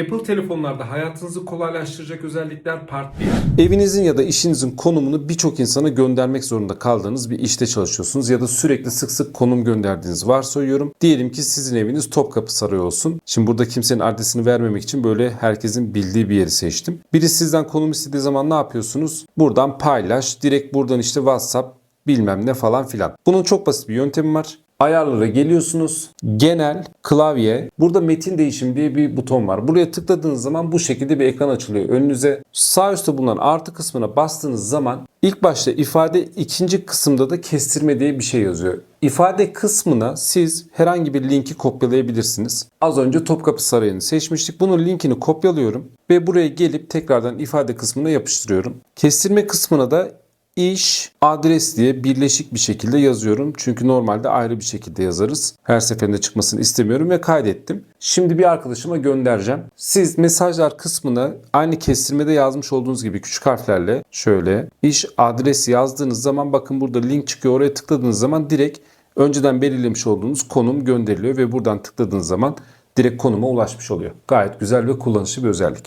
Apple telefonlarda hayatınızı kolaylaştıracak özellikler part 1. Evinizin ya da işinizin konumunu birçok insana göndermek zorunda kaldığınız bir işte çalışıyorsunuz ya da sürekli sık sık konum gönderdiğiniz varsayıyorum. Diyelim ki sizin eviniz Topkapı Sarayı olsun. Şimdi burada kimsenin adresini vermemek için böyle herkesin bildiği bir yeri seçtim. Biri sizden konum istediği zaman ne yapıyorsunuz? Buradan paylaş, direkt buradan işte WhatsApp bilmem ne falan filan. Bunun çok basit bir yöntemi var. Ayarlara geliyorsunuz. Genel, klavye. Burada metin değişim diye bir buton var. Buraya tıkladığınız zaman bu şekilde bir ekran açılıyor. Önünüze sağ üstte bulunan artı kısmına bastığınız zaman ilk başta ifade ikinci kısımda da kestirme diye bir şey yazıyor. İfade kısmına siz herhangi bir linki kopyalayabilirsiniz. Az önce Topkapı Sarayı'nı seçmiştik. Bunun linkini kopyalıyorum ve buraya gelip tekrardan ifade kısmına yapıştırıyorum. Kestirme kısmına da iş adres diye birleşik bir şekilde yazıyorum. Çünkü normalde ayrı bir şekilde yazarız. Her seferinde çıkmasını istemiyorum ve kaydettim. Şimdi bir arkadaşıma göndereceğim. Siz mesajlar kısmına aynı kestirmede yazmış olduğunuz gibi küçük harflerle şöyle iş adres yazdığınız zaman bakın burada link çıkıyor. Oraya tıkladığınız zaman direkt önceden belirlemiş olduğunuz konum gönderiliyor ve buradan tıkladığınız zaman direkt konuma ulaşmış oluyor. Gayet güzel ve kullanışlı bir özellik.